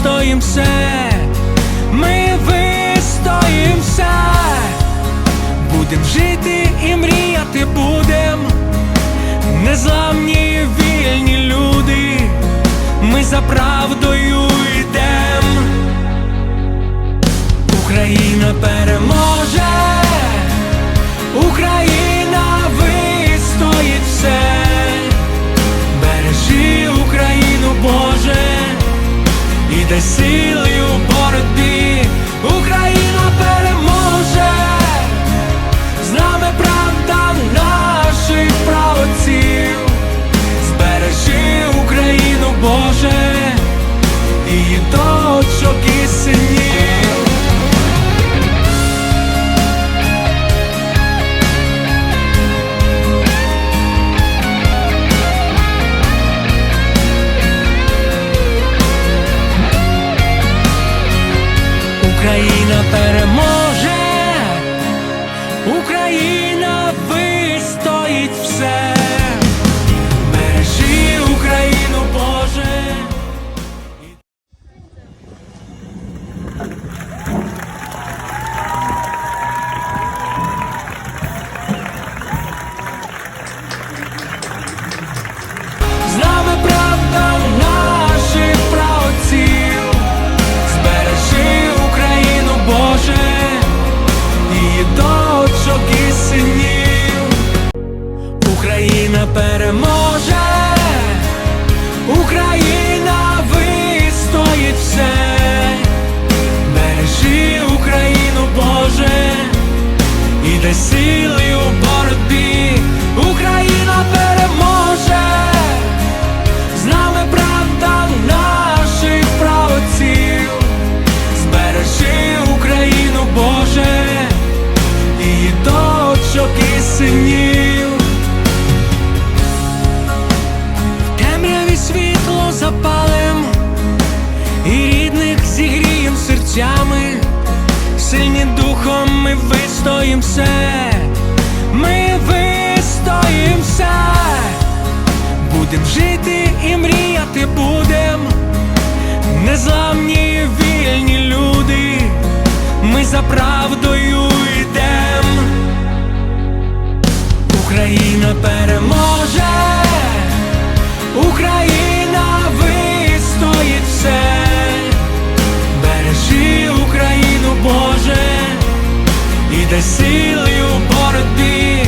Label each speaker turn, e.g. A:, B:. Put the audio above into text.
A: ми вистоїм все, ми вистоїм все, будем жити і мріяти будем, незламні вільні люди, ми за правдою йдем. Україна переможе, дай сили у боротьбі, Україна переможе, Україна переможе, Україна серцями, сильні духом ми вистоїм ми вистоїм все, будем жити і мріяти будем, незламні вільні люди, ми за правдою йдем. Україна переможе, знайде сили у боротьбі.